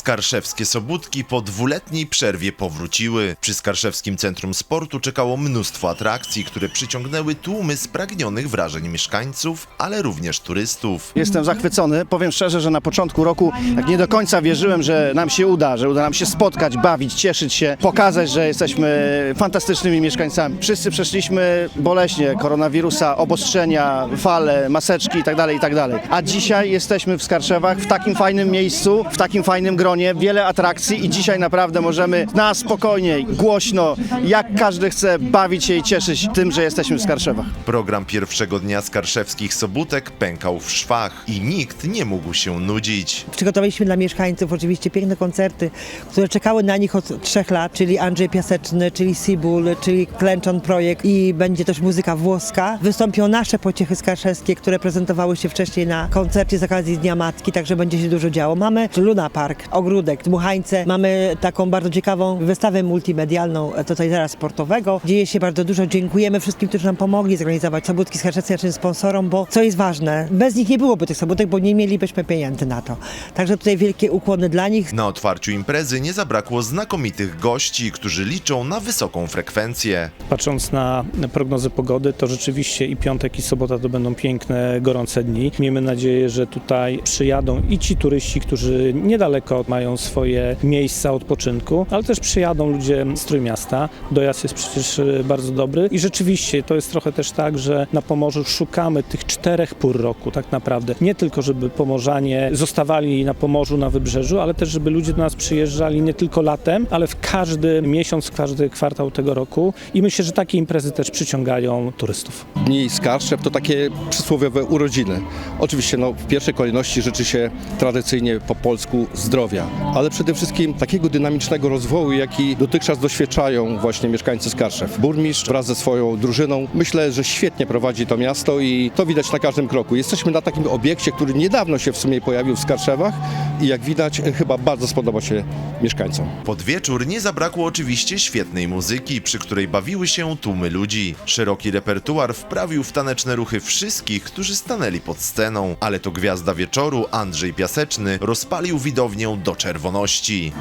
Skarszewskie Sobótki po dwuletniej przerwie powróciły. Przy Skarszewskim Centrum Sportu czekało mnóstwo atrakcji, które przyciągnęły tłumy spragnionych wrażeń mieszkańców, ale również turystów. Jestem zachwycony. Powiem szczerze, że na początku roku jak nie do końca wierzyłem, że nam się uda, że uda nam się spotkać, bawić, cieszyć się, pokazać, że jesteśmy fantastycznymi mieszkańcami. Wszyscy przeszliśmy boleśnie koronawirusa, obostrzenia, fale, maseczki itd., itd. A dzisiaj jesteśmy w Skarszewach, w takim fajnym miejscu, w takim fajnym gronie, wiele atrakcji i dzisiaj naprawdę możemy na spokojnie, głośno, jak każdy chce bawić się i cieszyć tym, że jesteśmy w Skarszewach. Program pierwszego dnia Skarszewskich Sobótek pękał w szwach i nikt nie mógł się nudzić. Przygotowaliśmy dla mieszkańców oczywiście piękne koncerty, które czekały na nich od trzech lat, czyli Andrzej Piaseczny, czyli Sibul, czyli Klęczon Projekt i będzie też muzyka włoska. Wystąpią nasze pociechy skarszewskie, które prezentowały się wcześniej na koncercie z okazji Dnia Matki, także będzie się dużo działo. Mamy Luna Park, Ogródek, Dmuchańce, mamy taką bardzo ciekawą wystawę multimedialną e, tutaj zaraz sportowego. Dzieje się bardzo dużo. Dziękujemy wszystkim, którzy nam pomogli zorganizować Sobótki Skarszewskie naszym sponsorom, bo co jest ważne, bez nich nie byłoby tych Sobótek, bo nie mielibyśmy pieniędzy na to. Także tutaj wielkie ukłony dla nich. Na otwarciu imprezy nie zabrakło znakomitych gości, którzy liczą na wysoką frekwencję. Patrząc na prognozy pogody, to rzeczywiście i piątek, i sobota to będą piękne, gorące dni. Miejmy nadzieję, że tutaj przyjadą i ci turyści, którzy niedaleko mają swoje miejsca odpoczynku, ale też przyjadą ludzie z Trójmiasta. Dojazd jest przecież e, bardzo dobry i rzeczywiście to jest trochę też tak, że na Pomorzu szukamy tych czterech pór roku tak naprawdę. Nie tylko, żeby Pomorzanie zostawali na Pomorzu, na Wybrzeżu, ale też, żeby ludzie do nas przyjeżdżali nie tylko latem, ale w każdy miesiąc, w każdy kwartał tego roku i myślę, że takie imprezy też przyciągają turystów. Dni Skarszew to takie przysłowiowe urodziny. Oczywiście no, w pierwszej kolejności życzy się tradycyjnie po polsku zdrowia, ale przede wszystkim takiego dynamicznego rozwoju, jaki dotychczas doświadczają właśnie mieszkańcy Skarszew. Burmistrz wraz ze swoją drużyną myślę, że świetnie prowadzi to miasto i to widać na każdym kroku. Jesteśmy na takim obiekcie, który niedawno się w sumie pojawił w Skarszewach i jak widać chyba bardzo spodobał się mieszkańcom. Pod wieczór nie zabrakło oczywiście świetnej muzyki, przy której bawiły się tłumy ludzi. Szeroki repertuar wprawił w taneczne ruchy wszystkich, którzy stanęli pod sceną, ale to gwiazda wieczoru, Andrzej Piaseczny, rozpalił widownię do czerwoności.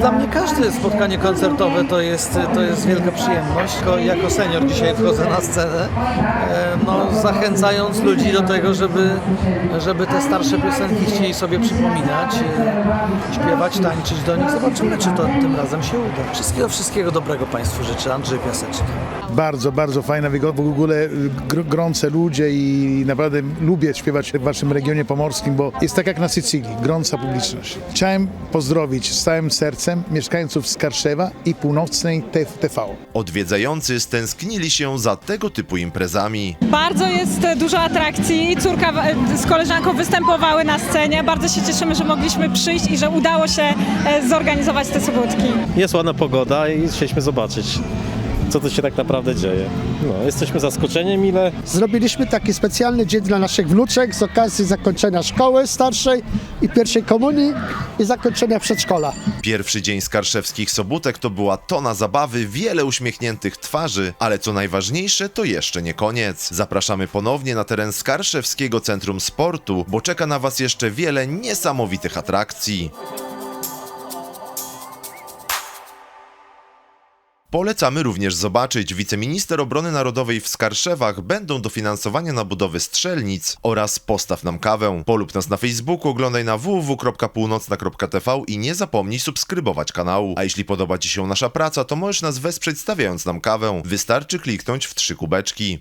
Dla mnie każde spotkanie koncertowe to jest, to jest wielka przyjemność. Jako, senior dzisiaj wchodzę na scenę, e, no, zachęcając ludzi do tego, żeby, żeby te starsze piosenki chcieli sobie przypominać, e, śpiewać, tańczyć do nich. Zobaczymy, czy to tym razem się uda. Wszystkiego, wszystkiego dobrego Państwu życzę. Andrzej Piaseczny. Bardzo, bardzo fajna, wygo- w ogóle y, gr- grące ludzie i naprawdę lubię śpiewać w waszym regionie pomorskim, bo jest tak jak na Sycylii, grąca publiczność. Chciałem pozdrowić z całym sercem mieszkańców Skarszewa i północnej TV. Odwiedzający stęsknili się za tego typu imprezami. Bardzo jest dużo atrakcji. Córka e, z koleżanką występowały na scenie. Bardzo się cieszymy, że mogliśmy przyjść i że udało się e, zorganizować te sobotki. Jest ładna pogoda i chcieliśmy zobaczyć, co tu się tak naprawdę dzieje. No, jesteśmy zaskoczeni mile. Zrobiliśmy taki specjalny dzień dla naszych wnuczek z okazji zakończenia szkoły starszej i pierwszej komunii i zakończenia przedszkola. Pierwszy dzień Skarszewskich Sobótek to była tona zabawy, wiele uśmiechniętych twarzy, ale co najważniejsze to jeszcze nie koniec. Zapraszamy ponownie na teren Skarszewskiego Centrum Sportu, bo czeka na Was jeszcze wiele niesamowitych atrakcji. Polecamy również zobaczyć wiceminister obrony narodowej w Skarszewach będą dofinansowania na budowę strzelnic oraz postaw nam kawę. Polub nas na Facebooku, oglądaj na www.północna.tv i nie zapomnij subskrybować kanału. A jeśli podoba Ci się nasza praca, to możesz nas wesprzeć stawiając nam kawę. Wystarczy kliknąć w trzy kubeczki.